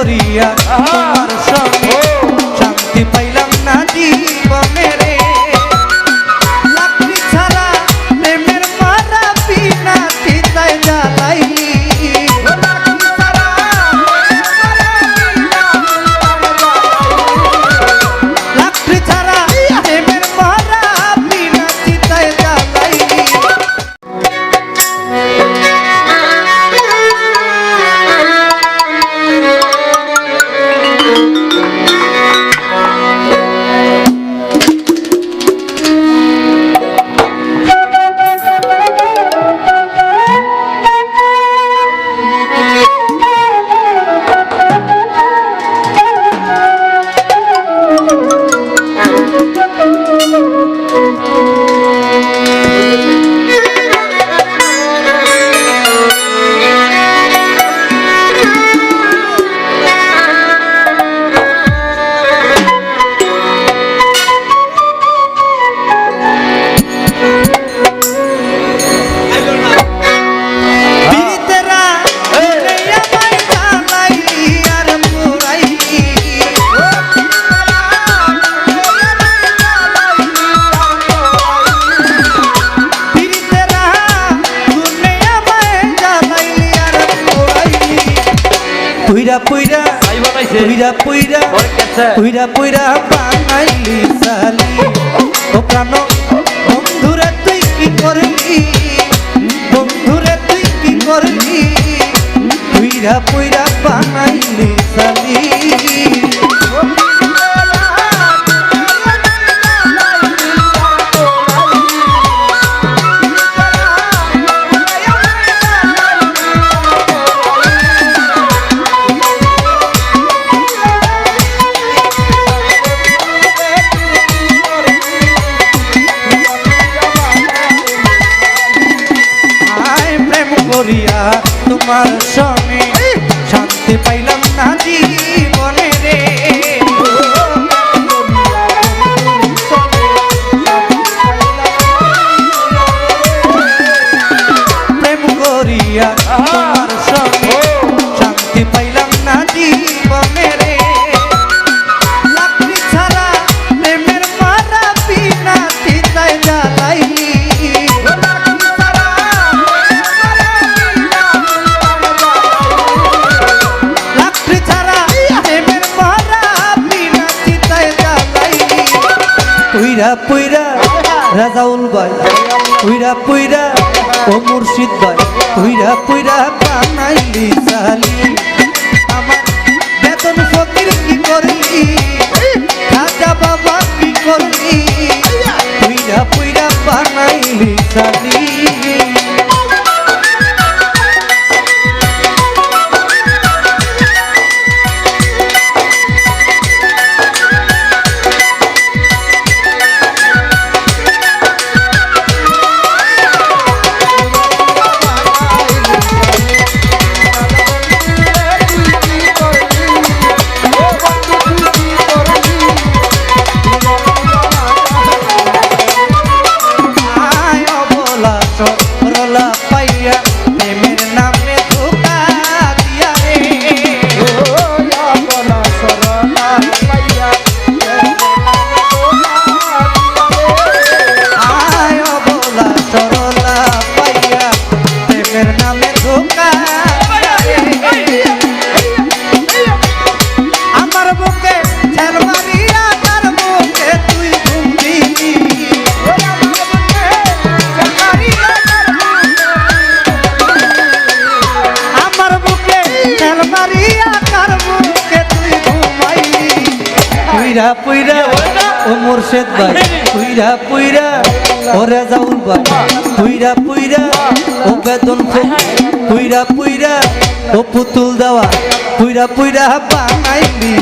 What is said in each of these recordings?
করিয়া পুইরা পুইরা পুইরা পুইরা পুইরা পুইরা বানাইলি সালি। ও প্রাণ বন্ধুরে তুই কি করলি? বন্ধুরে তুই কি করলি? পুইরা পুইরা বানাইলি সালি। পুইরা পুইরা, রাজাউল ভাই পুইরা পুইরা, ও মুর্শিদ ভাই পুইরা পুইরা বানাইলি জালি। আমার বেতন ফকির কি করলি? খাজা বাবা কি করলি? পুইরা পুইরা বানাইলি সালি পুইরা পুইরা ও মোরশেদ ভাই, পুইরা পুইরা। ও রেজাউল ভাই, পুইরা পুইরা। ও বেতন পুইরা পুইরা। ও পুতুল দেওয়া, পুইরা পুইরা। বানাইলি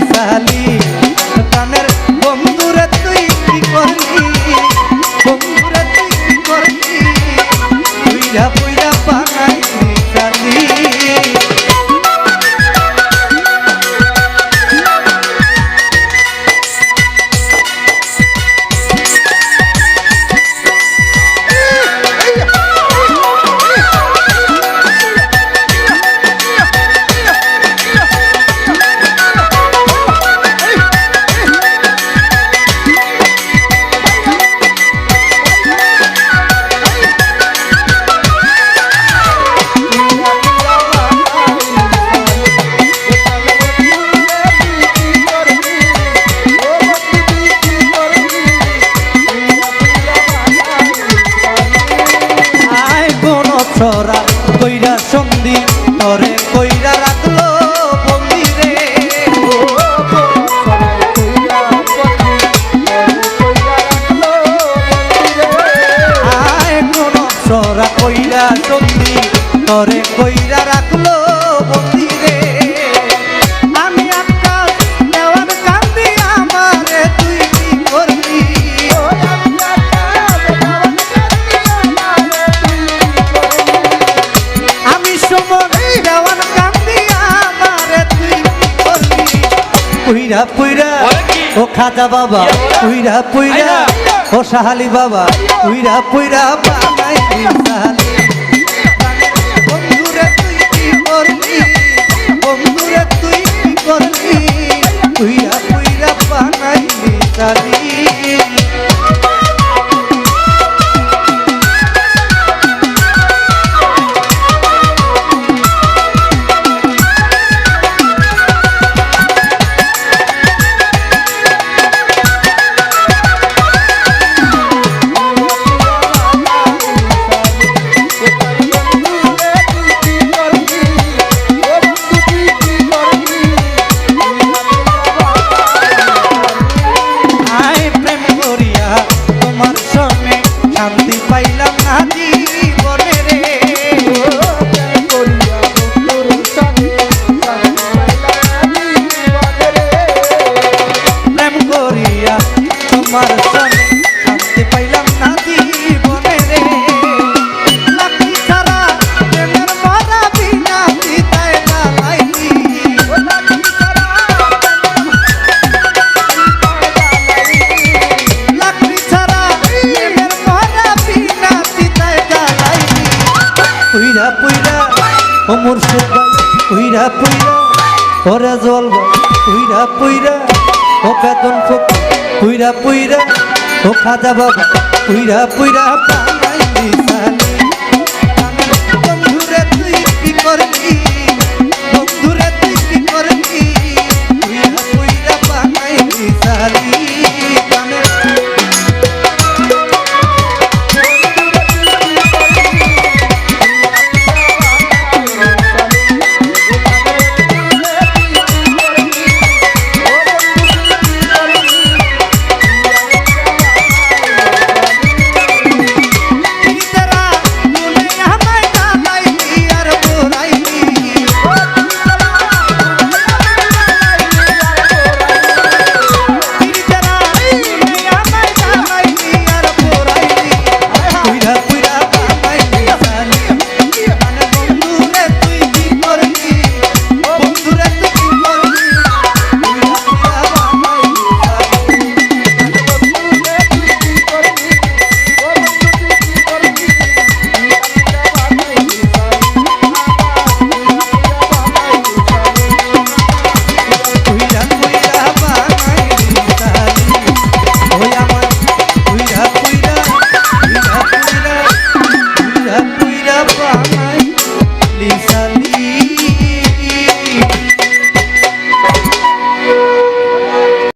কইরা সত্যি তরে কইরা রাখল বন্দিরে আমি আকাশ কান্দি আমারে তুই কি করবি? আমি সমরে দেওয়ার কান্দি আমারে তুই কি করবি? কইরা পুইরা ও খাজা বাবা কইরা পুইরা ও সাহালি বাবা পুইরা পুইরা বাবা। তোমার সঙ্গে শান্তি পাইলাম না জীবনে রে। লাকি ছাড়া প্রেমের মারা বিনা পিতায় না লাইনি ও মুর্শিদ ভাই পুইরা পুইরা ও বেতন ফুক পুইরা পুইরা ও খাজা বাবা পুইরা পুইরা বানাইলি